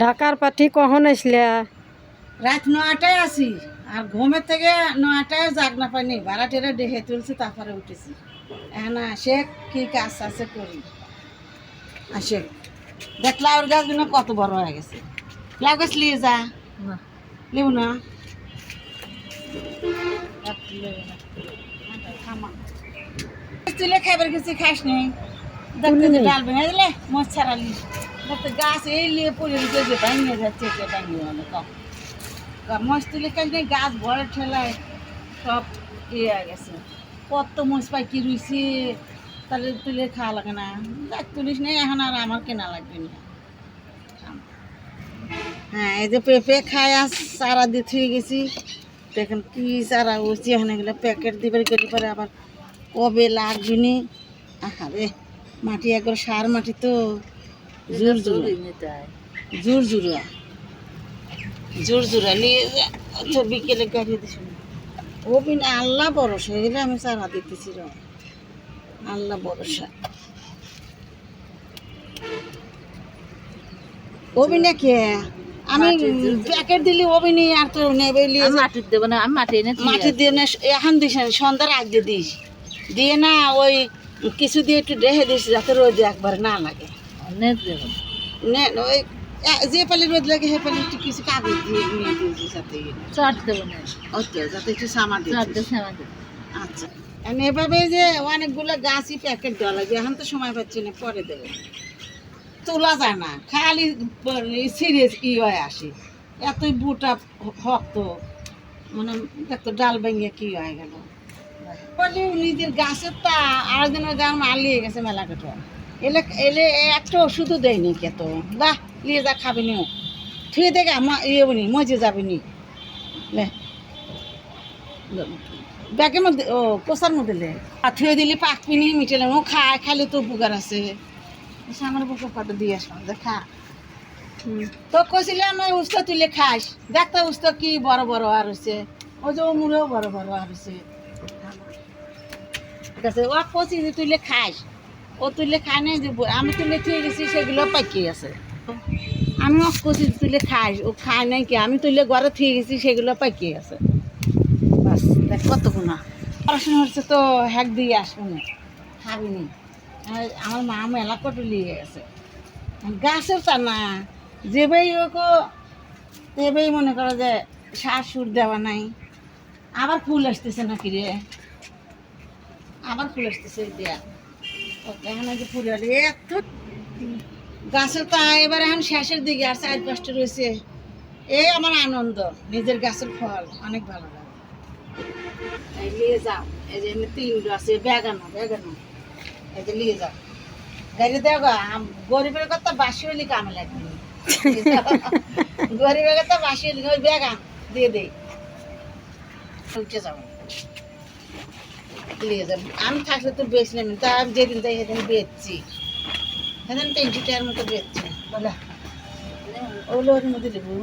ঢাকার পাঠি কখন আসলে? রাত নয়টায় আসি আর ঘুমের থেকে নয়টায় জাগ না পাইনি ভাড়াটিরা ডেহে তুলছি তারপরে উঠেছি। এখন আসে কি কাজ আছে করি। আসে। দেখ লাউর গাছগুলো কত বড় হয়ে গেছে। লাউ গাছ নিয়ে যা। লিব না। তুলে খাবার কিছু খাস নি। দেখতে ডাল ভেঙে দিলে মোচ ছাড়ালি। দেখতে গাছ এই লিয়ে পড়ে যে ভাঙিয়ে যাচ্ছে যে ভাঙিয়ে হলো কম মোচ তুলে খাস গাছ বড় ঠেলায় সব ইয়ে হয়ে গেছে। কত মোচ পাখি রুইছে, তাহলে তুলে খাওয়া লাগে না। দেখ তুলিস নেই এখন আর আমার কেনা লাগবে না। হ্যাঁ এই যে পেঁপে খায় আর চারা দিয়ে থুয়ে গেছি। দেখেন কি চারা উঠছে এখানে গেলে প্যাকেট দিবে গেলে পরে আবার কবে লাগবে নি? আরে মাটি একবার সার মাটি তো। জোর জোর। জোর জোরা। জোর জোরা। নিয়ে বিকেলে গাড়ি দিস ও বিনা আল্লাহ ভরসা এগুলো আমি চারা দিতেছি র। আল্লাহ ভরসা। কে? আমি প্যাকেট দিলি আর তো নেবে দেবো না আমি মাটি এনে মাটি দিয়ে না এখন দিস সন্ধ্যার আগে দিস। দিয়ে না ওই কিছু দিয়ে একটু রেখে দিস যাতে রোদ একবার না লাগে। নেট দেবো নে। ওই যে পালি রোদ লাগে সে পালি একটু কিছু কাগজ দিয়ে নিয়ে দিয়েছি যাতে ইয়ে। চট দেবো না। ওতে যাতে একটু সামা চট দিস দেবো আচ্ছা। এভাবে যে অনেকগুলো গাছই প্যাকেট দেওয়া লাগবে এখন তো সময় পাচ্ছি না পরে দেবো। তোলা যায় না খালি সিরিয়াস ই হয়ে আসে। এতই বুটা শক্ত মানে দেখতো ডাল ভেঙে কি হয়ে গেল। বলি নিজের গাছের তা আরেকজনের গান মালিয়ে গেছে মেলা কেটো। এলে এলে একটা ওষুধও দেয়নি কে তো। দা নিয়ে যা, খাবি নি ঠিক দেখে আমার ইয়ে বনি মজে যাবি নি। ব্যাগের মধ্যে, ও, কোষার মধ্যে লে। আর থুয়ে দিলি পাকবি নি মিটেলে, ও খায় খাইলে তো উপকার আছে। আমার বুকে কটা দিয়ে আসলাম খা। তো কইছিলাম ওই উস্ত তুলে খাস। দেখতে উস্ত কি বড় বড় আর হয়েছে ও যে মুড়েও বড় বড় আর হয়েছে ঠিক আছে, ও কচি তুলে খাস। ও তুলে খায় নাই যে আমি তুলে থুয়ে গেছি, সেগুলো পাকি আছে। আমি ও কচি তুলে খাস, ও খায় নাই কি? আমি তুলে ঘরে থুয়ে গেছি, সেগুলো পাকি আছে। বাস, দেখ কত গুণা। পড়াশোনা হচ্ছে তো, হ্যাক দিয়ে আসব না। খাবি নি আর আমার মা মেলা কত লিয়ে গেছে। গাছের তা না যেবেই ওকে তেবেই মনে করো যে সার সুর দেওয়া নাই, আবার ফুল আসতেছে নাকি রে? আবার ফুল আসতেছে দেয়া। এত গাছের তা এবার এখন শেষের দিকে আর চার পাঁচটা রয়েছে। এই আমার আনন্দ নিজের গাছের ফল অনেক ভালো লাগে। এই নিয়ে যাও এই যে এমনি আছে বেগানো বেগানো। এই যে নিয়ে যাও গাড়ি গরিবের কথা বাসি হলে কামে লাগবে। গরিবের কথা বাসি হলে ওই বেগান দিয়ে দেই। উঠে যাব নিয়ে আমি থাকলে তো বেচলাম তা আমি যেদিন তাই সেদিন বেচছি। সেদিন তিনশো টাকার মতো বেচছি। বলে ওগুলো ওর মধ্যে দেবো।